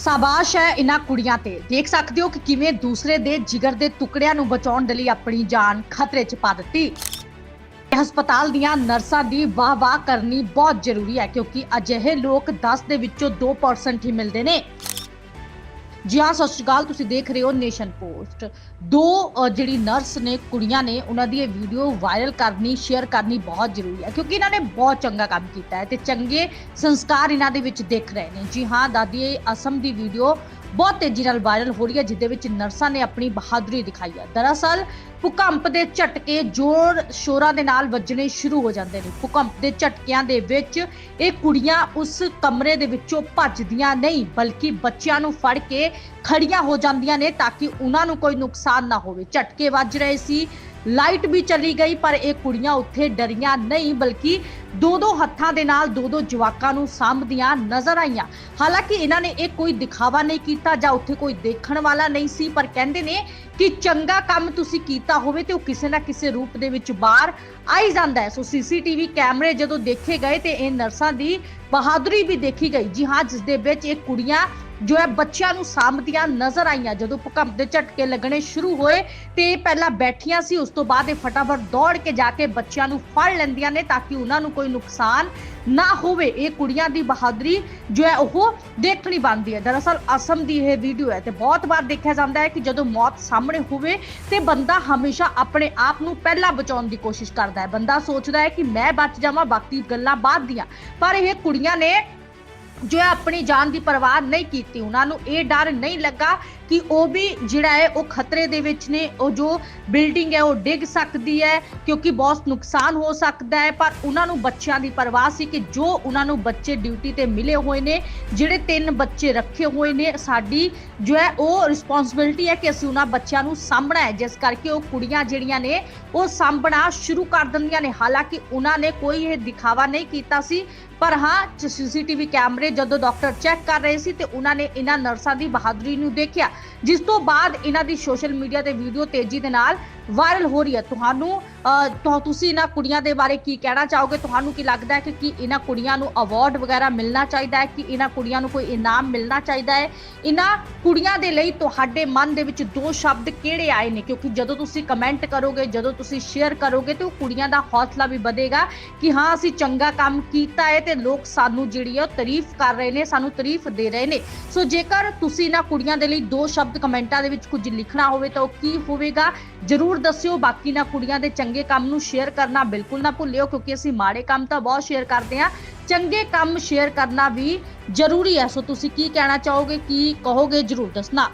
ਸਾਬਾਸ਼ ਹੈ ਇਹਨਾਂ ਕੁੜੀਆਂ ਤੇ। ਦੇਖ ਸਕਦੇ ਹੋ ਕਿ ਕਿਵੇਂ ਦੂਸਰੇ ਦੇ ਜਿਗਰ ਦੇ ਟੁਕੜਿਆਂ ਨੂੰ ਬਚਾਉਣ ਦੇ ਲਈ ਆਪਣੀ ਜਾਨ ਖਤਰੇ 'ਚ ਪਾ ਦਿੱਤੀ। ਹਸਪਤਾਲ ਦੀਆਂ ਨਰਸਾਂ ਦੀ ਵਾਹ-ਵਾਹ ਕਰਨੀ ਬਹੁਤ ਜ਼ਰੂਰੀ ਹੈ ਕਿਉਂਕਿ ਅਜਿਹੇ ਲੋਕ 10 ਦੇ ਵਿੱਚੋਂ 2% ਹੀ ਮਿਲਦੇ ਨੇ। ਜੀ ਹਾਂ, ਸਤਿ ਸ਼੍ਰੀ ਅਕਾਲ, ਤੁਸੀਂ ਦੇਖ ਰਹੇ ਹੋ ਨੇਸ਼ਨ ਪੋਸਟ। ਦੋ ਜਿਹੜੀ ਨਰਸ ਨੇ, ਕੁੜੀਆਂ ਨੇ, ਉਹਨਾਂ ਦੀ ਇਹ ਵੀਡੀਓ ਵਾਇਰਲ ਕਰਨੀ, ਸ਼ੇਅਰ ਕਰਨੀ ਬਹੁਤ ਜ਼ਰੂਰੀ ਹੈ, ਕਿਉਂਕਿ ਇਹਨਾਂ ਨੇ ਬਹੁਤ ਚੰਗਾ ਕੰਮ ਕੀਤਾ ਹੈ ਤੇ ਚੰਗੇ ਸੰਸਕਾਰ ਇਹਨਾਂ ਦੇ ਵਿੱਚ ਦੇਖ ਰਹੇ ਨੇ। ਜੀ ਹਾਂ, ਦਾਦੀ ਅਸਮ ਦੀ ਵੀਡੀਓ ਬਹੁਤ ਤੇਜ਼ੀ ਨਾਲ ਵਾਇਰਲ ਹੋ ਰਹੀ ਹੈ ਜਿੱਦੇ ਵਿੱਚ ਨਰਸਾਂ ਨੇ ਆਪਣੀ ਬਹਾਦਰੀ ਦਿਖਾਈ ਹੈ। ਦਰਅਸਲ, ਭੂਕੰਪ ਦੇ ਝਟਕੇ ਜ਼ੋਰ ਸ਼ੋਰਾਂ ਦੇ ਨਾਲ ਵੱਜਣੇ ਸ਼ੁਰੂ ਹੋ ਜਾਂਦੇ ਨੇ। ਭੂਕੰਪ ਦੇ ਝਟਕਿਆਂ ਦੇ ਵਿੱਚ ਇਹ ਕੁੜੀਆਂ ਉਸ ਕਮਰੇ ਦੇ ਵਿੱਚੋਂ ਭੱਜਦੀਆਂ ਨਹੀਂ, ਬਲਕਿ ਬੱਚਿਆਂ ਨੂੰ ਫੜ ਕੇ ਖੜੀਆਂ ਹੋ ਜਾਂਦੀਆਂ ਨੇ ਤਾਂ ਕਿ ਉਹਨਾਂ ਨੂੰ ਕੋਈ ਨੁਕਸਾਨ ਨਾ ਹੋਵੇ। ਝਟਕੇ ਵੱਜ ਰਹੇ ਸੀ, ਲਾਈਟ ਵੀ ਚਲੀ ਗਈ, ਪਰ ਇਹ ਕੁੜੀਆਂ ਉੱਥੇ ਡਰੀਆਂ ਨਹੀਂ, ਬਲਕਿ ਦੋ ਦੋ ਹੱਥਾਂ ਦੇ ਨਾਲ ਦੋ ਦੋ ਜਵਾਕਾਂ ਨੂੰ ਸਾਂਭਦੀਆਂ ਨਜ਼ਰ ਆਈਆਂ। ਹਾਲਾਂਕਿ ਇਹਨਾਂ ਨੇ ਇਹ ਕੋਈ ਦਿਖਾਵਾ ਨਹੀਂ ਕੀਤਾ ਜਾਂ ਉੱਥੇ ਕੋਈ ਦੇਖਣ ਵਾਲਾ ਨਹੀਂ ਸੀ, ਪਰ ਕਹਿੰਦੇ ਨੇ ਕਿ ਚੰਗਾ ਕੰਮ ਤੁਸੀਂ ਕੀਤਾ ਹੋਵੇ ਤੇ ਉਹ ਕਿਸੇ ਨਾ ਕਿਸੇ ਰੂਪ ਦੇ ਵਿੱਚ ਬਾਹਰ ਆਈ ਜਾਂਦਾ ਹੈ। ਸੋ ਸੀਸੀਟੀਵੀ ਕੈਮਰੇ ਜਦੋਂ ਦੇਖੇ ਗਏ ਤੇ ਇਹ ਨਰਸਾਂ ਦੀ ਬਹਾਦਰੀ ਵੀ ਦੇਖੀ ਗਈ। ਜੀ ਹਾਂ, ਜਿਸ ਦੇ ਵਿੱਚ ਇਹ ਕੁੜੀਆਂ ਜੋ ਹੈ ਬੱਚਿਆਂ ਨੂੰ ਸਾਂਭਦੀਆਂ ਨਜ਼ਰ ਆਈਆਂ। ਜਦੋਂ ਭੂਕੰਪ ਦੇ ਝਟਕੇ ਲੱਗਣੇ ਸ਼ੁਰੂ ਹੋਏ ਤੇ ਪਹਿਲਾਂ ਬੈਠੀਆਂ ਸੀ, ਉਸ ਤੋਂ ਬਾਅਦ ਇਹ ਫਟਾਫਟ ਦੌੜ ਕੇ ਜਾ ਕੇ ਬੱਚਿਆਂ ਨੂੰ ਫੜ ਲੈਂਦੀਆਂ ਨੇ ਤਾਂ ਕਿ ਉਹਨਾਂ ਨੂੰ ਕੋਈ ਨੁਕਸਾਨ ਨਾ ਹੋਵੇ। ਇਹ ਕੁੜੀਆਂ ਦੀ ਬਹਾਦਰੀ ਜੋ ਹੈ ਉਹ ਦੇਖਣੀ ਬਣਦੀ ਹੈ। ਦਰਅਸਲ ਅਸਮ ਦੀ ਇਹ ਵੀਡੀਓ ਹੈ ਤੇ ਬਹੁਤ ਵਾਰ ਦੇਖਿਆ ਜਾਂਦਾ ਹੈ ਕਿ ਜਦੋਂ ਮੌਤ ਸਾਹਮਣੇ ਹੋਵੇ ਤੇ ਬੰਦਾ ਹਮੇਸ਼ਾ ਆਪਣੇ ਆਪ ਨੂੰ ਪਹਿਲਾਂ ਬਚਾਉਣ ਦੀ ਕੋਸ਼ਿਸ਼ ਕਰਦਾ ਹੈ। ਬੰਦਾ ਸੋਚਦਾ ਹੈ ਕਿ ਮੈਂ ਬਚ ਜਾਵਾਂ, ਬਾਕੀ ਗੱਲਾਂ ਬਾਅਦ ਦੀਆਂ। ਪਰ ਇਹ ਕੁੜੀਆਂ ਨੇ ਜੋ ਹੈ ਆਪਣੀ ਜਾਨ ਦੀ ਪਰਵਾਹ ਨਹੀਂ ਕੀਤੀ ਉਹਨਾਂ ਨੂੰ ਇਹ ਡਰ ਨਹੀਂ ਲੱਗਾ ਕਿ ਉਹ ਵੀ ਜਿਹੜਾ ਹੈ, ਉਹ ਖਤਰੇ ਦੇ ਵਿੱਚ ਨੇ। ਉਹ ਜੋ ਬਿਲਡਿੰਗ ਹੈ, ਉਹ ਡਿੱਗ ਸਕਦੀ ਹੈ ਕਿਉਂਕਿ ਬਹੁਤ ਨੁਕਸਾਨ ਹੋ ਸਕਦਾ ਹੈ। ਪਰ ਉਹਨਾਂ ਨੂੰ ਬੱਚਿਆਂ ਦੀ ਪਰਵਾਹ ਸੀ ਕਿ ਜੋ ਉਹਨਾਂ ਨੂੰ ਬੱਚੇ ਡਿਊਟੀ ਤੇ ਮਿਲੇ ਹੋਏ ਨੇ, ਜਿਹੜੇ ਤਿੰਨ ਬੱਚੇ ਰੱਖੇ ਹੋਏ ਨੇ, ਸਾਡੀ ਜੋ ਹੈ, ਉਹ ਰਿਸਪੌਂਸਿਬਿਲਟੀ ਹੈ ਕਿ ਅਸੀਂ ਉਹਨਾਂ ਬੱਚਿਆਂ ਨੂੰ ਸਾਂਭਣਾ ਹੈ। ਜਿਸ ਕਰਕੇ ਉਹ ਕੁੜੀਆਂ ਜਿਹੜੀਆਂ ਨੇ, ਉਹ ਸਾਂਭਣਾ ਸ਼ੁਰੂ ਕਰ ਦਿੰਦੀਆਂ ਨੇ। ਹਾਲਾਂਕਿ ਉਹਨਾਂ ਨੇ ਕੋਈ ਇਹ ਦਿਖਾਵਾ ਨਹੀਂ ਕੀਤਾ ਸੀ, ਪਰ ਹਾਂ ਸੀਸੀਟੀਵੀ ਕੈਮਰੇ ਜਦੋਂ ਡਾਕਟਰ ਚੈੱਕ ਕਰ ਰਹੇ ਸੀ ਤੇ ਉਹਨਾਂ ਨੇ ਇਹਨਾਂ ਨਰਸਾਂ ਦੀ ਬਹਾਦਰੀ ਨੂੰ ਦੇਖਿਆ। ਜਿਸ ਤੋਂ ਬਾਅਦ ਇਹਨਾਂ ਦੀ ਸੋਸ਼ਲ ਮੀਡੀਆ ਤੇ ਵੀਡੀਓ ਤੇਜ਼ੀ ਦੇ ਨਾਲ ਵਾਇਰਲ ਹੋ ਰਹੀ ਹੈ। ਤੁਹਾਨੂੰ ਅਹ, ਤੁਸੀਂ ਇਹਨਾਂ ਕੁੜੀਆਂ ਦੇ ਬਾਰੇ ਕੀ ਕਹਿਣਾ ਚਾਹੋਗੇ? ਤੁਹਾਨੂੰ ਕੀ ਲੱਗਦਾ ਹੈ ਕਿ ਕੀ ਇਹਨਾਂ ਕੁੜੀਆਂ ਨੂੰ ਅਵਾਰਡ ਵਗੈਰਾ ਮਿਲਣਾ ਚਾਹੀਦਾ ਹੈ? ਕਿ ਇਹਨਾਂ ਕੁੜੀਆਂ ਨੂੰ ਕੋਈ ਇਨਾਮ ਮਿਲਣਾ ਚਾਹੀਦਾ ਹੈ? ਇਹਨਾਂ ਕੁੜੀਆਂ ਦੇ ਲਈ ਤੁਹਾਡੇ ਮਨ ਦੇ ਵਿੱਚ ਦੋ ਸ਼ਬਦ ਕਿਹੜੇ ਆਏ ਨੇ? ਕਿਉਂਕਿ ਜਦੋਂ ਤੁਸੀਂ ਕਮੈਂਟ ਕਰੋਗੇ ਜਦੋਂ ਤੁਸੀਂ ਸ਼ੇਅਰ ਕਰੋਗੇ ਤੇ ਉਹ ਕੁੜੀਆਂ ਦਾ ਹੌਸਲਾ ਵੀ ਵਧੇਗਾ ਕਿ ਹਾਂ ਅਸੀਂ ਚੰਗਾ ਕੰਮ ਕੀਤਾ ਹੈ ਤੇ ਲੋਕ ਸਾਨੂੰ ਜਿਹੜੀ ਹੈ ਉਹ ਤਾਰੀਫ ਕਰ ਰਹੇ ਨੇ ਸਾਨੂੰ ਤਾਰੀਫ ਦੇ ਰਹੇ ਨੇ। ਸੋ ਜੇਕਰ ਤੁਸੀਂ ਇਹਨਾਂ ਕੁੜੀਆਂ ਦੇ ਲਈ ਦੋ ਸ਼ਬਦ ਕਮੈਂਟਾਂ ਦੇ ਵਿੱਚ ਕੁਝ ਲਿਖਣਾ ਹੋਵੇ ਤਾਂ ਉਹ ਕੀ ਹੋਵੇਗਾ? ਜਰੂਰ ਦੱਸਿਓ ਬਾਕੀ ਨਾ ਕੁੜੀਆਂ ਦੇ ਚੰਗੇ ਚੰਗੇ ਕੰਮ ਨੂੰ ਸ਼ੇਅਰ ਕਰਨਾ ਬਿਲਕੁਲ ਨਾ ਭੁੱਲਿਓ, ਕਿਉਂਕਿ ਅਸੀਂ ਮਾੜੇ ਕੰਮ ਤਾਂ ਬਹੁਤ ਸ਼ੇਅਰ ਕਰਦੇ ਹਾਂ। ਚੰਗੇ ਕੰਮ ਸ਼ੇਅਰ ਕਰਨਾ ਵੀ ਜ਼ਰੂਰੀ ਹੈ। ਸੋ ਤੁਸੀਂ ਕੀ ਕਹਿਣਾ ਚਾਹੋਗੇ, ਕੀ ਕਹੋਗੇ, ਜਰੂਰ ਦੱਸਣਾ।